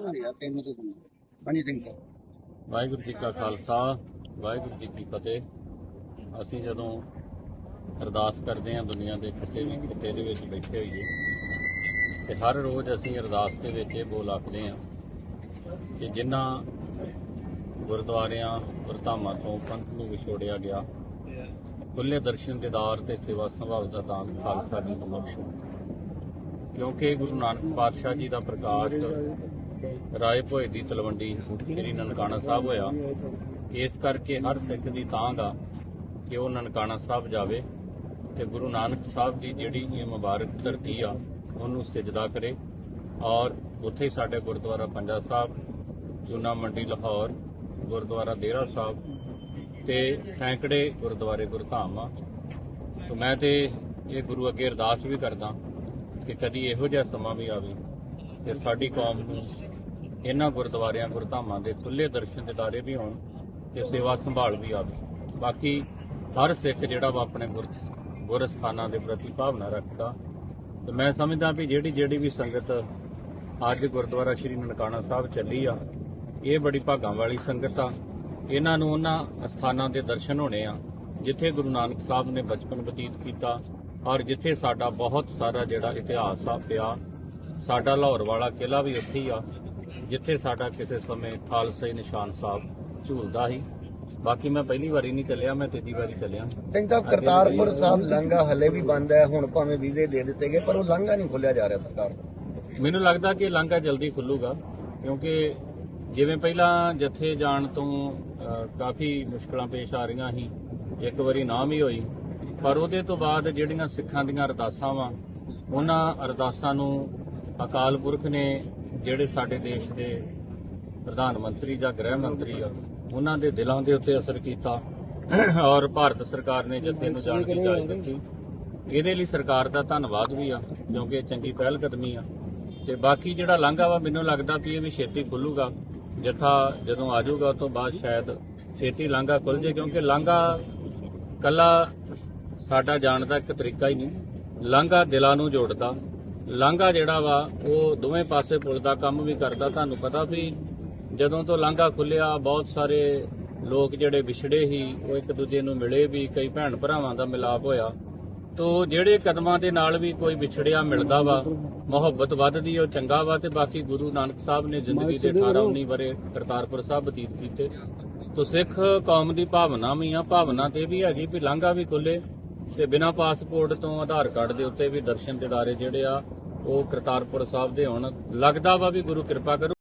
ਹਾਂਜੀ ਸਿੰਘ ਵਾਹਿਗੁਰੂ ਜੀ ਕਾ ਖਾਲਸਾ, ਵਾਹਿਗੁਰੂ ਜੀ ਕੀ ਫਤਿਹ। ਅਸੀਂ ਜਦੋਂ ਅਰਦਾਸ ਕਰਦੇ ਹਾਂ ਦੁਨੀਆ ਦੇ ਕਿਸੇ ਵੀ ਖਿੱਤੇ ਦੇ ਵਿੱਚ ਬੈਠੇ ਹੋਈਏ, ਤੇ ਹਰ ਰੋਜ਼ ਅਸੀਂ ਅਰਦਾਸ ਦੇ ਵਿੱਚ ਇਹ ਬੋਲ ਆਖਦੇ ਹਾਂ ਕਿ ਜਿਨ੍ਹਾਂ ਗੁਰਦੁਆਰਿਆਂ, ਗੁਰਧਾਮਾਂ ਤੋਂ ਪੰਥ ਨੂੰ ਵਿਛੋੜਿਆ ਗਿਆ ਖੁੱਲੇ ਦਰਸ਼ਨ ਦੇਦਾਰ ਤੇ ਸੇਵਾ ਸੰਭਾਲ ਦਾ ਦਾਨ ਖਾਲਸਾ ਜੀ ਨੂੰ ਬਖਸ਼ੋ। ਕਿਉਂਕਿ ਗੁਰੂ ਨਾਨਕ ਪਾਤਸ਼ਾਹ ਜੀ ਦਾ ਪ੍ਰਕਾਸ਼ ਰਾਏ ਭੋਏ ਦੀ ਤਲਵੰਡੀ ਸ੍ਰੀ ਨਨਕਾਣਾ ਸਾਹਿਬ ਹੋਇਆ। ਇਸ ਕਰਕੇ ਹਰ ਸਿੱਖ ਦੀ ਤਾਂਗ ਆ ਕਿ ਉਹ ਨਨਕਾਣਾ ਸਾਹਿਬ ਜਾਵੇ ਤੇ ਗੁਰੂ ਨਾਨਕ ਸਾਹਿਬ ਦੀ ਜਿਹੜੀ ਇਹ ਮੁਬਾਰਕ ਧਰਤੀ ਆ, ਉਹਨੂੰ ਸਜਦਾ ਕਰੇ। ਔਰ ਉੱਥੇ ਹੀ ਸਾਡੇ ਗੁਰਦੁਆਰਾ ਪੰਜਾ ਸਾਹਿਬ, ਜੂਨਾ ਮੰਡੀ ਲਾਹੌਰ, ਗੁਰਦੁਆਰਾ ਦੇਰਾ ਸਾਹਿਬ ਤੇ ਸੈਂਕੜੇ ਗੁਰਦੁਆਰੇ ਗੁਰਧਾਮ ਆ। ਤੇ ਮੈਂ ਤੇ ਇਹ ਗੁਰੂ ਅੱਗੇ ਅਰਦਾਸ ਵੀ ਕਰਦਾ ਕਿ ਕਦੀ ਇਹੋ ਜਿਹਾ ਸਮਾਂ ਵੀ ਆਵੇ ਕਿ ਸਾਡੀ ਕੌਮ ਨੂੰ ਇਹਨਾਂ ਗੁਰਦੁਆਰਿਆਂ, ਗੁਰਧਾਮਾਂ ਦੇ ਖੁੱਲੇ ਦਰਸ਼ਨ ਦਿਦਾਰੇ ਵੀ ਹੋਣ ਤੇ ਸੇਵਾ ਸੰਭਾਲ ਵੀ ਆਵੇ। ਬਾਕੀ ਹਰ ਸਿੱਖ ਜਿਹੜਾ ਵਾ ਆਪਣੇ ਗੁਰ ਗੁਰ ਸਥਾਨਾਂ ਦੇ ਪ੍ਰਤੀ ਭਾਵਨਾ ਰੱਖਦਾ। ਤੇ ਮੈਂ ਸਮਝਦਾ ਵੀ ਜਿਹੜੀ ਜਿਹੜੀ ਵੀ ਸੰਗਤ ਅੱਜ ਗੁਰਦੁਆਰਾ ਸ਼੍ਰੀ ਨਨਕਾਣਾ ਸਾਹਿਬ ਚੱਲੀ ਆ, ਇਹ ਬੜੀ ਭਾਗਾਂ ਵਾਲੀ ਸੰਗਤ ਆ। ਇਹਨਾਂ ਨੂੰ ਉਹਨਾਂ ਸਥਾਨਾਂ ਦੇ ਦਰਸ਼ਨ ਹੋਣੇ ਆ, ਜਿੱਥੇ ਗੁਰੂ ਨਾਨਕ ਸਾਹਿਬ ਨੇ ਬਚਪਨ ਬਤੀਤ ਕੀਤਾ ਔਰ ਜਿੱਥੇ ਸਾਡਾ ਬਹੁਤ ਸਾਰਾ ਜਿਹੜਾ ਇਤਿਹਾਸ ਆ ਪਿਆ ਸਾਡਾ ਲਾਹੌਰ ਵਾਲਾ ਕਿਲਾ ਵੀ ਉੱਥੇ ਹੀ ਆ ਜਿੱਥੇ ਸਾਡਾ ਕਿਸੇ ਸਮੇਂ ਖਾਲਸਾਈ ਨਿਸ਼ਾਨ ਸਾਹਿਬ ਝੂਲਦਾ ਸੀ। ਬਾਕੀ ਮੈਂ ਪਹਿਲੀ ਵਾਰੀ ਨਹੀਂ ਚੱਲਿਆ ਮੈਂ ਤੀਜੀ ਵਾਰੀ ਚੱਲਿਆ। ਸਿੰਘ ਸਾਹਿਬ ਕਰਤਾਰਪੁਰ ਸਾਹਿਬ ਲੰਗਾ ਹਲੇ ਵੀ ਬੰਦ ਹੈ ਹੁਣ ਭਾਵੇਂ ਵੀਜ਼ੇ ਦੇ ਦਿੱਤੇ ਗਏ ਪਰ ਉਹ ਲੰਗਾ ਨਹੀਂ ਖੋਲਿਆ ਜਾ ਰਿਹਾ ਸਰਕਾਰ ਮੈਨੂੰ ਲੱਗਦਾ ਕਿ ਲਾਂਘਾ ਜਲਦੀ ਖੁੱਲੂਗਾ ਕਿਉਂਕਿ ਜਿਵੇਂ ਪਹਿਲਾਂ ਜੱਥੇ ਜਾਣ ਤੋਂ ਕਾਫੀ ਮੁਸ਼ਕਲਾਂ ਪੇਸ਼ ਆ ਰਹੀਆਂ ਸੀ ਇੱਕ ਵਾਰੀ ਨਾ ਵੀ ਹੋਈ ਪਰ ਉਹਦੇ ਤੋਂ ਬਾਅਦ ਜਿਹੜੀਆਂ ਸਿੱਖਾਂ ਦੀਆਂ ਅਰਦਾਸਾਂ ਵਾ ਉਹਨਾਂ ਅਰਦਾਸਾਂ ਨੂੰ ਅਕਾਲ ਪੁਰਖ ਨੇ ਜਿਹੜੇ ਸਾਡੇ ਦੇਸ਼ ਦੇ ਪ੍ਰਧਾਨ ਮੰਤਰੀ ਜਾਂ ਗ੍ਰਹਿ ਮੰਤਰੀ ਆ, ਉਹਨਾਂ ਦੇ ਦਿਲਾਂ ਦੇ ਉੱਤੇ ਅਸਰ ਕੀਤਾ ਔਰ ਭਾਰਤ ਸਰਕਾਰ ਨੇ ਜਥੇ ਨੂੰ ਜਾਣ ਦੀ ਇਜਾਜ਼ਤ ਦਿੱਤੀ। ਇਹਦੇ ਲਈ ਸਰਕਾਰ ਦਾ ਧੰਨਵਾਦ ਵੀ ਆ, ਕਿਉਂਕਿ ਇਹ ਚੰਗੀ ਪਹਿਲ ਕਦਮੀ ਆ। ਤੇ ਬਾਕੀ ਜਿਹੜਾ ਲਾਂਘਾ ਵਾ, ਮੈਨੂੰ ਲੱਗਦਾ ਵੀ ਇਹ ਵੀ ਛੇਤੀ ਖੁੱਲੂਗਾ। ਜਥਾ ਜਦੋਂ ਆ ਜਾਊਗਾ, ਉਸ ਤੋਂ ਬਾਅਦ ਸ਼ਾਇਦ ਛੇਤੀ ਲਾਂਘਾ ਖੁੱਲ ਜੇ ਕਿਉਂਕਿ ਲਾਂਘਾ ਕੱਲਾ ਸਾਡਾ ਜਾਣ ਦਾ ਇੱਕ ਤਰੀਕਾ ਹੀ ਨਹੀਂ। ਲਾਂਘਾ ਦਿਲਾਂ ਨੂੰ ਜੋੜਦਾ। ਲਾਂਘਾ ਜਿਹੜਾ ਵਾ, ਉਹ ਦੋਵੇਂ ਪਾਸੇ ਪੁਲ ਦਾ ਕੰਮ ਵੀ ਕਰਦਾ। ਤੁਹਾਨੂੰ ਪਤਾ ਵੀ ਜਦੋਂ ਤੋਂ ਲਾਂਘਾ ਖੁੱਲਿਆ, ਬਹੁਤ ਸਾਰੇ ਲੋਕ ਜਿਹੜੇ ਵਿਛੜੇ ਸੀ, ਉਹ ਇੱਕ ਦੂਜੇ ਨੂੰ ਮਿਲੇ ਵੀ, ਕਈ ਭੈਣ ਭਰਾਵਾਂ ਦਾ ਮਿਲਾਪ ਹੋਇਆ। ਤੋ ਜਿਹੜੇ ਕਦਮਾਂ ਦੇ ਨਾਲ ਵੀ ਕੋਈ ਵਿਛੜਿਆ ਮਿਲਦਾ ਵਾ, ਮੁਹੱਬਤ ਵੱਧਦੀ, ਉਹ ਚੰਗਾ ਵਾ, ਤੇ ਬਾਕੀ ਗੁਰੂ ਨਾਨਕ ਸਾਹਿਬ ਨੇ ਜ਼ਿੰਦਗੀ ਦੇ 18 19 ਬਰੇ ਕਰਤਾਰਪੁਰ ਸਾਹਿਬ ਬਤੀਤ ਕੀਤੇ। ਤੋ ਸਿੱਖ ਕੌਮ ਦੀ ਭਾਵਨਾ ਵੀ ਆ ਭਾਵਨਾ ਤੇ ਵੀ ਹੈਗੀ ਵੀ ਲਾਂਘਾ ਵੀ ਖੁੱਲੇ। ਤੇ ਬਿਨਾਂ ਪਾਸਪੋਰਟ ਤੋਂ ਆਧਾਰ ਕਾਰਡ ਦੇ ਉੱਤੇ ਵੀ ਦਰਸ਼ਨ ਦਿਦਾਰੇ ਜਿਹੜੇ ਆ, ਉਹ ਕਰਤਾਰਪੁਰ ਸਾਹਿਬ ਦੇ ਹੋਣ ਲੱਗਦਾ ਵਾ ਵੀ ਗੁਰੂ ਕਿਰਪਾ ਕਰੂ।